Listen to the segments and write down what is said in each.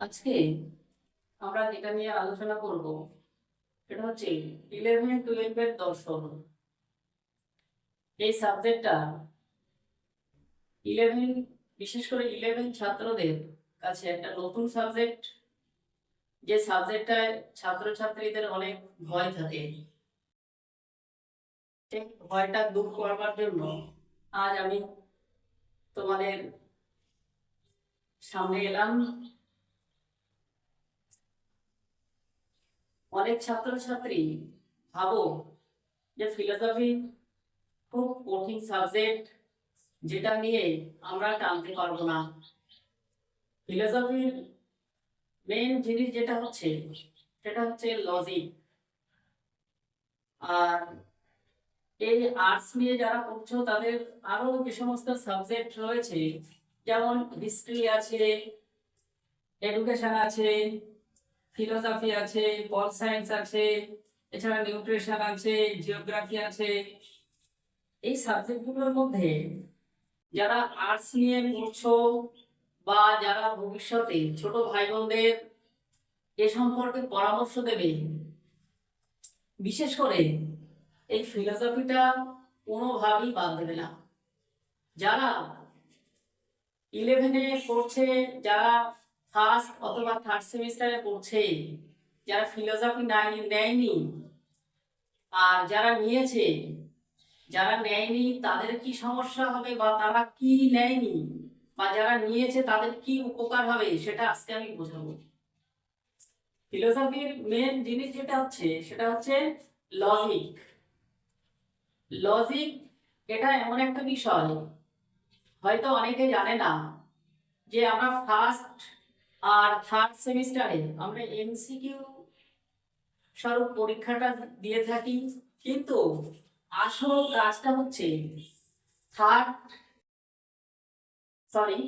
আজকে আমরা যেটা নিয়ে আলোচনা করব। হচ্ছে ইলেভেন টুয়েলভের দর্শন। এই সাবজেক্টটা ইলেভেন বিশেষ করে ইলেভেন ছাত্রদের কাছে একটা নতুন সাবজেক্ট যে সাবজেক্টটায় ছাত্রছাত্রীদের অনেক ভয় থাকে। ভয়টা দূর করবার জন্য আজ আমি তোমাদের সামনে এলাম। অনেক ছাত্রছাত্রী ভাবো যে ফিলোসফি খুব কঠিন সাবজেক্ট যেটা নিয়ে আমরা টানতে পারব না। ফিলোসফির মেন জিনিস যেটা হচ্ছে, সেটা হচ্ছে লজিক আর এই আর্টস নিয়ে যারা পড়ছো তাদের আরও যে সমস্ত সাবজেক্ট রয়েছে, যেমন হিস্ট্রি আছে এডুকেশন আছে ফিলোসফি আছে পল সায়েন্স আছে, এছাড়া নিউট্রিশন আছে জিওগ্রাফি আছে। এই সাবজেক্টগুলোর মধ্যে যারা আর্টস নিয়ে পড়ছো বা যারা ভবিষ্যতে ছোট ভাই বোনদের এ সম্পর্কে পরামর্শ দেবে, বিশেষ করে এই ফিলোসফিটা কোনোভাবেই বাদ দেবে না। যারা ইলেভেনে পড়ছে, যারা ফার্স্ট অথবা থার্ড সেমিস্টারে পড়ছে, যারা ফিলোসফি নেয়নি, আর যারা নিয়েছে, যারা নেয়নি, তাদের কি সমস্যা হবে বা তারা কি নেয়নি, বা যারা নিয়েছে, তাদের কি উপকার হবে, সেটা আজকে আমি বোঝাবো। ফিলোসফির মেন জিনিস যেটা হচ্ছে, সেটা হচ্ছে লজিক লজিক এটা এমন একটা বিষয়, হয়তো অনেকে জানে না যে আমরা ফার্স্ট আর থার্ড সেমিস্টারে আমরা এমসিকিউ স্বরূপ পরীক্ষাটা দিয়ে থাকি, কিন্তু আসল কাজটা হচ্ছে থার্ড সরি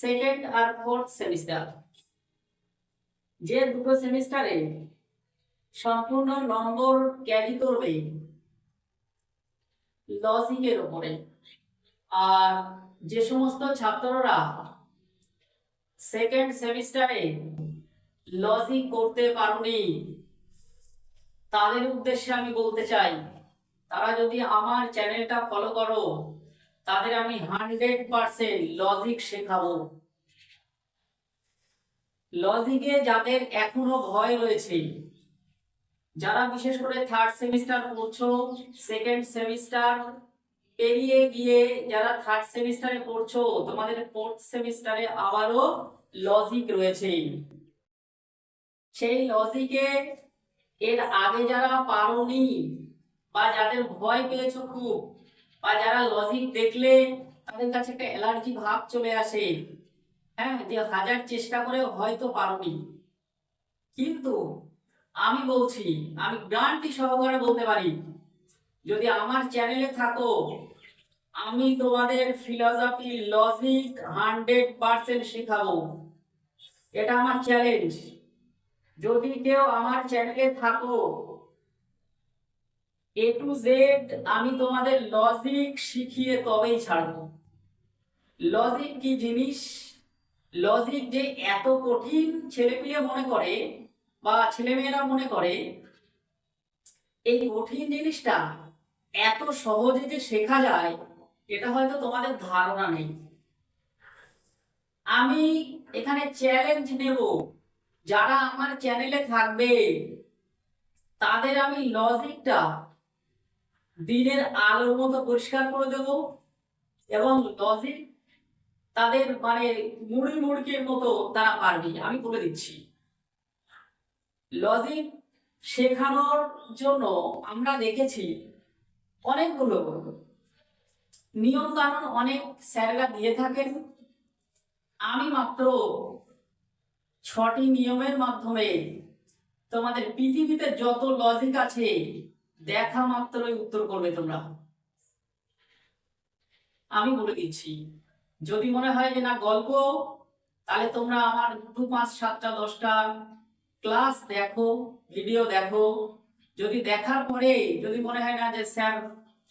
সেকেন্ড আর ফোর্থ সেমিস্টার যে দুটো সেমিস্টারে সম্পূর্ণ নম্বর ক্যারি করবে লজিকের উপরে। আর যে সমস্ত ছাত্ররা সেকেন্ড সেমিস্টারে লজিক করতে পারোনি, তাদের উদ্দেশ্যে আমি বলতে চাই, তারা যদি আমার চ্যানেলটা ফলো করো, তাদের আমি হান্ড্রেড পার্সেন্ট লজিক শেখাবো। লজিকে যাদের এখনও ভয় রয়েছে যারা বিশেষ করে থার্ড সেমিস্টার পড়ছো সেকেন্ড সেমিস্টার পেরিয়ে গিয়ে যারা থার্ড সেমিস্টারে পড়ছো, তোমাদের ফোর্থ সেমিস্টারে আবারও লজিক রয়েছে। সেই লজিকে এর আগে যারা পারোনি বা যাদের ভয় পেয়েছ খুব বা যারা লজিক দেখলে তাদের কাছে একটা অ্যালার্জি ভাব চলে আসে হ্যাঁ যে হাজার চেষ্টা করে হয়তো পারোনি। কিন্তু আমি বলছি, আমি গ্রান্টি সহকারে বলতে পারি, যদি আমার চ্যানেলে থাকো, আমি তোমাদের ফিলসফি লজিক হান্ড্রেড পার্সেন্ট শেখাবো। এটা আমার চ্যালেঞ্জ যদি কেউ আমার চ্যানেলে থাকো এ টু জেড আমি তোমাদের লজিক শিখিয়ে তবেই ছাড়বো। লজিক কি জিনিস? লজিক যে এত কঠিন ছেলেপিলে মনে করে বা ছেলেমেয়েরা মনে করে, এই কঠিন জিনিসটা এত সহজে যে শেখা যায়, এটা হয়তো তোমাদের ধারণা নেই। আমি এখানে চ্যালেঞ্জ নেব, যারা আমার চ্যানেলে থাকবে, তাদের আমি লজিকটা দিনের আলোর মতো পরিষ্কার করে দেব এবং লজিক তাদের মানে মুড়ি মুড়কির মতো তারা পারবে, আমি বলে দিচ্ছি। লজিক শেখানোর জন্য আমরা দেখেছি অনেকগুলো নিয়ম কানুন অনেক স্যাররা দিয়ে থাকেন। আমি মাত্র ছটি নিয়মের মাধ্যমে তোমাদের পৃথিবীতে যত লজিক আছে, দেখা মাত্রই উত্তর করবে তোমরা। আমি বলে দিচ্ছি, যদি মনে হয় যে না, গল্প, তাহলে তোমরা আমার দু পাঁচ, সাতটা, দশটা ক্লাস দেখো ভিডিও দেখো। যদি দেখার পরে যদি মনে হয় না যে স্যার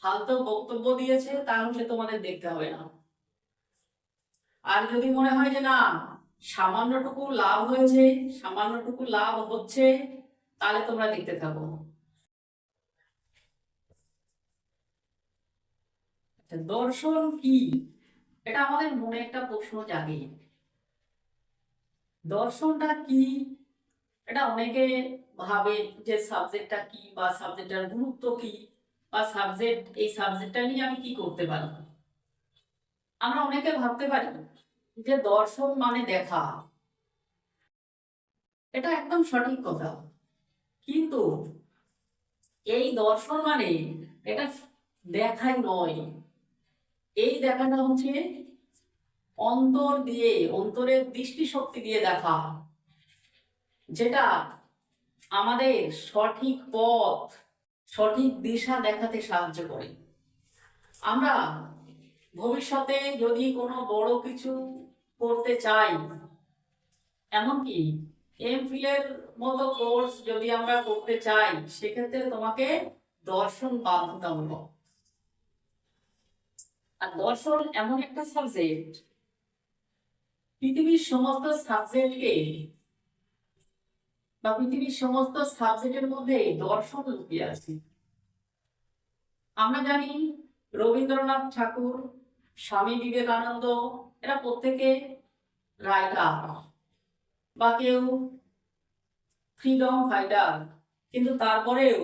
ফালতু বক্তব্য দিয়েছে তাহলে তোমাদের দেখতে হবে না। আর যদি মনে হয় যে না সামান্যটুকু লাভ হয়েছে সামান্যটুকু লাভ হচ্ছে তাহলে তোমরা দেখতে থাকো। আচ্ছা, দর্শন কি? এটা আমাদের মনে একটা প্রশ্ন জাগে। দর্শনটা কি? এটা অনেকে ভাবে যে সাবজেক্টটা কি বা সাবজেক্টটার গুরুত্ব কি বা সাবজেক্ট এই সাবজেক্টটা নিয়ে আমি কি করতে পারি? আমরা অনেকে ভাবতে পারি যে দর্শন মানে দেখা। এটা একদম সঠিক কথা। কিন্তু এই দর্শন মানে এটা দেখাই নয়। এই দেখাটা হচ্ছে অন্তর দিয়ে, অন্তরের দৃষ্টিশক্তি দিয়ে দেখা। যেটা আমাদের সঠিক পথ, সঠিক দিশা দেখাতে সাহায্য করে। আমরা ভবিষ্যতে যদি কোনো বড় কিছু করতে চাই, এমনকি এমফিলের মতো কোর্স যদি আমরা করতে চাই, সেক্ষেত্রে তোমাকে দর্শন বাধ্যতামূলক। আর দর্শন এমন একটা সাবজেক্ট পৃথিবীর সমস্ত সাবজেক্টকে বা পৃথিবীর সমস্ত সাবজেক্টের মধ্যে দর্শন লুকিয়ে আছে। আমরা জানি রবীন্দ্রনাথ ঠাকুর, স্বামী বিবেকানন্দ, এরা প্রত্যেকে রাইটার বা কেউ ফ্রিডম ফাইটার কিন্তু তারপরেও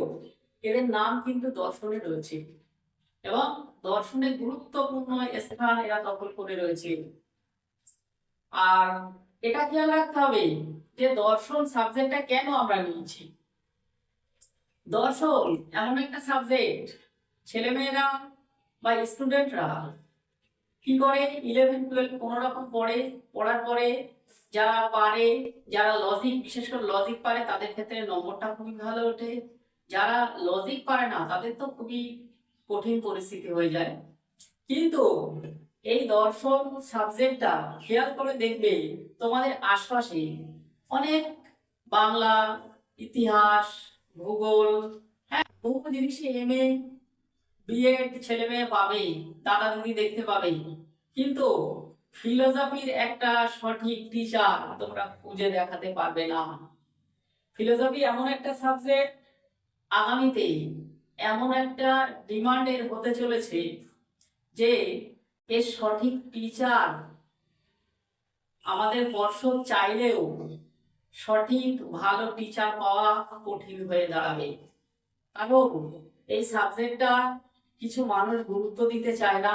এদের নাম কিন্তু দর্শনে রয়েছে। এবং দর্শনে গুরুত্বপূর্ণ স্থান এরা দখল করে রয়েছে। আর এটা খেয়াল রাখতে হবে যে দর্শন সাবজেক্টটা কেন আমরা নিয়েছি। দর্শন এমন একটা সাবজেক্ট ছেলেমেয়েরা বা স্টুডেন্টরা কি করে? ইলেভেন টুয়েলভ কোনো রকম পড়ে, পড়ার পরে যারা পারে, যারা লজিক বিশেষ করে লজিক পারে, তাদের ক্ষেত্রে নম্বরটা খুবই ভালো ওঠে। যারা লজিক পারে না, তাদের তো খুবই কঠিন পরিস্থিতি হয়ে যায়। কিন্তু এই দর্শন সাবজেক্টটা খেয়াল করে দেখবে তোমাদের আশপাশে অনেক বাংলা, ইতিহাস, ভূগোল হ্যাঁ বহু জিনিসই এম এ বিএড ছেলে মেয়ে পাবে, দাদা দিদি দেখতে পাবে। কিন্তু ফিলোসফির একটা সঠিক টিচার তোমরা খুঁজে দেখাতে পারবে না। ফিলোসফি এমন একটা সাবজেক্ট আগামীতে এমন একটা ডিমান্ডের হতে চলেছে যে এর সঠিক টিচার আমাদের পর্ষদ চাইলেও সঠিক, ভালো টিচার পাওয়া কঠিন হয়ে দাঁড়াবে। কারণ এই সাবজেক্টটা কিছু মানুষ গুরুত্ব দিতে চায় না।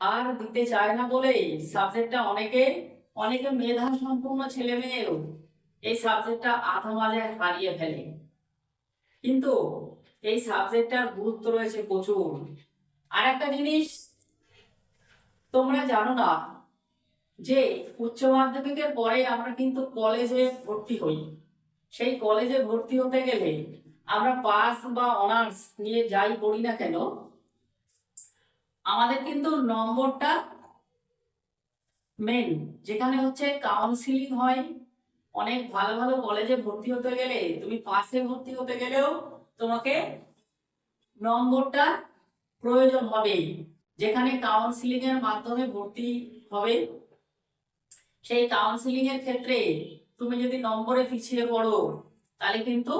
আর দিতে চায় না বলেই সাবজেক্টটা অনেকে অনেকে মেধা সম্পূর্ণ ছেলে মেয়েও এই সাবজেক্টটা আধা মাঝে হারিয়ে ফেলে। কিন্তু এই সাবজেক্টটার গুরুত্ব রয়েছে প্রচুর। আর একটা জিনিস, তোমরা জানো না যে উচ্চ মাধ্যমিকের পরে আমরা কিন্তু কলেজে ভর্তি হই। সেই কলেজে ভর্তি হতে গেলে আমরা পাস বা অনার্স নিয়ে যাই পড়ি না কেন, আমাদের কিন্তু নম্বরটা মেন যেখানে হচ্ছে কাউন্সিলিং হয়। অনেক ভালো ভালো কলেজে ভর্তি হতে গেলে, তুমি পাসে ভর্তি হতে গেলেও তোমাকে নম্বরটা প্রয়োজন হবে, যেখানে কাউন্সিলিং এর মাধ্যমে ভর্তি হবে। সেই কাউন্সিলিং এর ক্ষেত্রে তুমি যদি নম্বরে পিছিয়ে পড়ো, তাহলে কিন্তু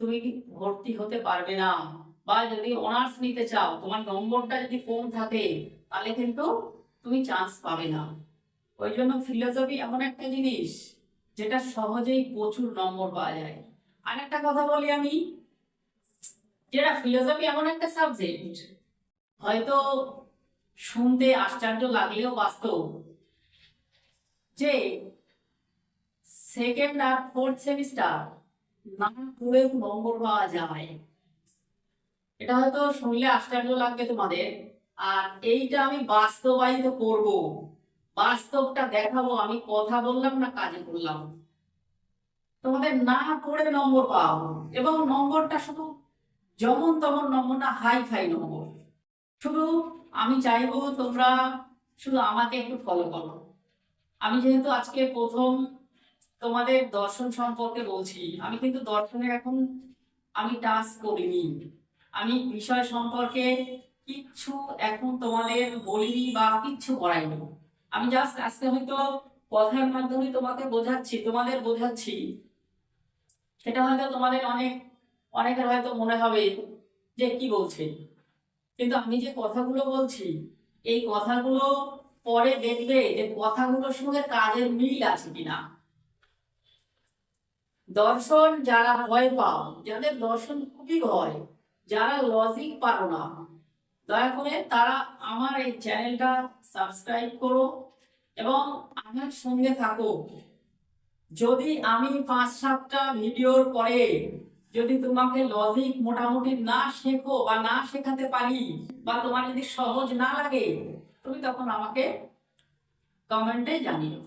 তুমি ভর্তি হতে পারবে না। বা যদি অনার্স নিতে চাও, তোমার নম্বরটা যদি কম থাকে, তাহলে কিন্তু তুমি চান্স পাবে না। ওই জন্য ফিলোসফি এমন একটা জিনিস, যেটা সহজেই প্রচুর নম্বর পাওয়া যায়। আর একটা কথা বলি আমি, যেটা ফিলোসফি এমন একটা সাবজেক্ট হয়তো শুনতে আশ্চর্য লাগলেও বাস্তব যে সেকেন্ড আর ফোর্থ সেমিস্টার না পড়েও নম্বর পাওয়া যায়। এটা হয়তো শুনলে আশ্চর্য লাগবে তোমাদের। আর এইটা আমি বাস্তবায়িত করব। বাস্তবটা দেখাবো, আমি কথা বললাম না, কাজে করলাম তোমাদের না পড়ে নম্বর পাও, এবং নম্বরটা শুধু যেমন তেমন নম্বর না, হাই ফাই নম্বর। শুধু আমি চাইব তোমরা শুধু আমাকে একটু ফলো করো। আমি যেহেতু আজকে প্রথম তোমাদের দর্শন সম্পর্কে বলছি, আমি কিন্তু দর্শনের এখন আমি টাচ করিনি। আমি বিষয় সম্পর্কে কিচ্ছু এখন তোমাদের বলিনি বা কিচ্ছু করাইনি। আমি জাস্ট আজকে হয়তো কথার মাধ্যমে তোমাকে বোঝাচ্ছি, তোমাদের বোঝাচ্ছি। সেটা হয়তো তোমাদের অনেক, অনেকের হয়তো মনে হবে যে কি বলছে। কিন্তু আমি যে কথাগুলো বলছি, এই কথাগুলো পরে দেখবে যে কথাগুলোর সঙ্গে কাজের মিল আছে কিনা। দর্শন যারা ভয় পাও, যাদের দর্শন খুবই ভয়, যারা লজিক পারো না, দয়া করে তারা আমার এই চ্যানেলটা সাবস্ক্রাইব করো এবং আমার সঙ্গে থাকো। যদি আমি পাঁচ সাতটা ভিডিওর পরে যদি তোমাকে লজিক মোটামুটি না শেখো বা না শেখাতে পারি বা তোমার যদি সহজ না লাগে তুমি তখন আমাকে কমেন্টে জানিও।